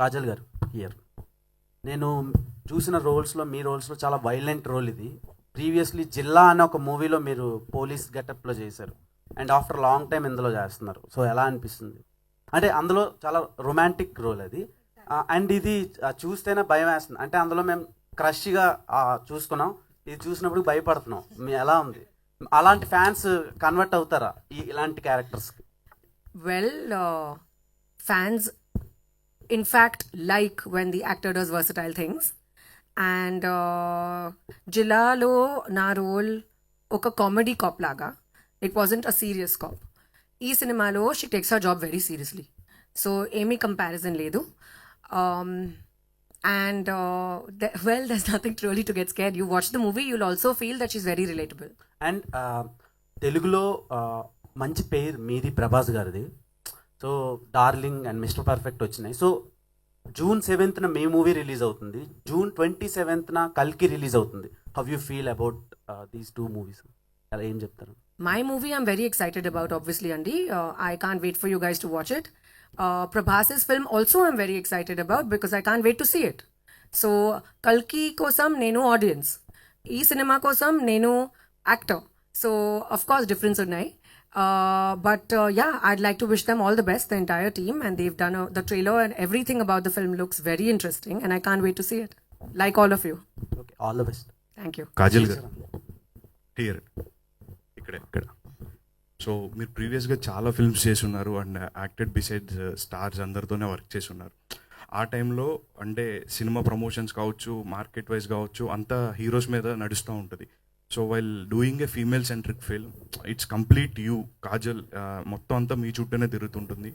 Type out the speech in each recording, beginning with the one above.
కాజల్ గారు హియర్ నేను చూసిన రోల్స్లో మీ రోల్స్లో చాలా వైలెంట్ రోల్ ఇది. ప్రీవియస్లీ జిల్లా అనే ఒక మూవీలో మీరు పోలీస్ గెటప్లో చేశారు. అండ్ ఆఫ్టర్ లాంగ్ టైం ఇందులో చేస్తున్నారు. సో ఎలా అనిపిస్తుంది? అంటే అందులో చాలా రొమాంటిక్ రోల్ అది. అండ్ ఇది ఆ, చూస్తేనే భయం వేస్తుంది. అంటే అందులో మేము క్రష్గా చూసుకున్నాం. ఇది చూసినప్పుడు భయపడుతున్నాం. మీ ఎలా ఉంది? అలాంటి ఫ్యాన్స్ కన్వర్ట్ అవుతారా ఈ ఇలాంటి క్యారెక్టర్స్కి uh, fans, in fact, like when the actor does versatile things. And జిల్లాలో uh, నా రోల్ ఒక కామెడీ కాప్ లాగా. It wasn't a serious cop ఈ సినిమాలో she takes her job very seriously so ఏమీ కంపారిజన్ లేదు. And well there's nothing really to gets care you watch the movie you'll also feel that is very relatable and తెలుగులో uh, మంచి పేరు మీది ప్రభాస్ గారిది. So darling and mister perfect వచ్చినాయి. So June సెవెంత్న my movie release అవుతుంది. June twenty సెవెంత్న కల్కి రిలీజ్ అవుతుంది. How you feel about these two movies అలా ఏం చెప్తారు? My movie I'm very excited about obviously అండి I can't wait for you guys to watch it Prabhas's film also I'm very excited about because I can't wait to see it so కల్కి కోసం నేను audience ఈ సినిమా కోసం నేను actor so of course difference ఉన్నాయి. But yeah I'd like to wish them all the best the entire team and they've done the trailer and everything about the film looks very interesting and I can't wait to see it like all of you okay all the best thank you Kajal గారు here ఇక్కడ ఇక్కడ so మీరు ప్రీవియస్గా చాలా films చేసి ఉన్నారు and acted beside stars అందరితోనే work చేసి ఉన్నారు ఆ టైంలో అంటే సినిమా ప్రమోషన్స్ కావచ్చు మార్కెట్ వైజ్ కావచ్చు అంతా హీరోస్ మీద నడుస్తూ ఉంటుంది. So while doing a female centric film it's complete you Kajal మొత్తం అంతా మీ చుట్టూనే తిరుగుతుంటుంది.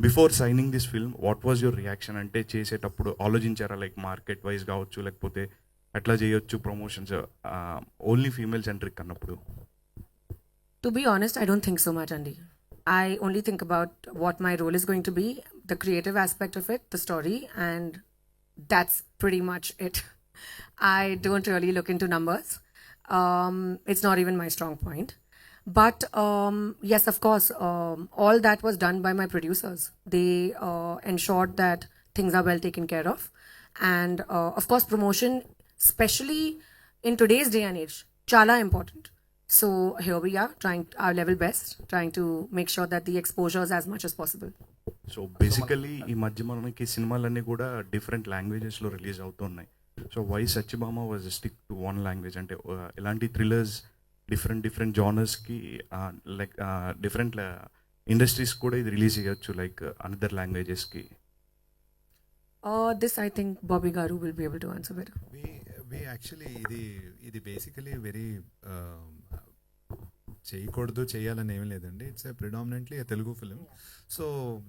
Before signing this film what was your reaction అంటే చేసేటప్పుడు ఆలోచించారా? లైక్ మార్కెట్ వైజ్ కావచ్చు లేకపోతే అట్లా చేయొచ్చు ప్రమోషన్స్ ఓన్లీ ఫీమేల్ సెంట్రిక్ అన్నప్పుడు? To be honest I don't think so much అండి I only think about what my role is going to be the creative aspect of it the story and that's very much it I don't really look into numbers Um, it's not even my strong point. But um, yes, of course, um, all that was done by my producers. They uh, ensured that things are well taken care of. And uh, of course, promotion, especially in today's day and age, chala important. So here we are, trying our level best, trying to make sure that the exposure is as much as possible. So basically ఈ మధ్య మనకి సినిమాలన్నీ కూడా different లాంగ్వేజెస్లో release అవుతున్నాయి so why Satyabhama was stick to one language అంటే ఎలాంటి thrillers different different జానర్స్కి లైక్ డిఫరెంట్ ఇండస్ట్రీస్ కూడా ఇది రిలీజ్ చేయొచ్చు లైక్ అనదర్ లాంగ్వేజెస్కి Uh, this I think Bobby Garu will be able to answer better. We we actually ఇది ఇది basically very చేయకూడదు చేయాలని ఏమీ లేదండి. It's a predominantly Telugu film so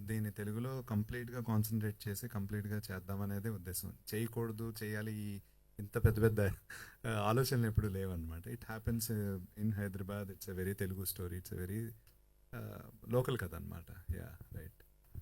దీన్ని తెలుగులో కంప్లీట్గా కాన్సన్ట్రేట్ చేసి కంప్లీట్గా చేద్దామనేదే ఉద్దేశం. చేయకూడదు చేయాలి ఈ ఇంత పెద్ద పెద్ద ఆలోచనలు ఎప్పుడు లేవన్నమాట. It happens in Hyderabad it's a very Telugu story it's a very local కథ అనమాట యా రైట్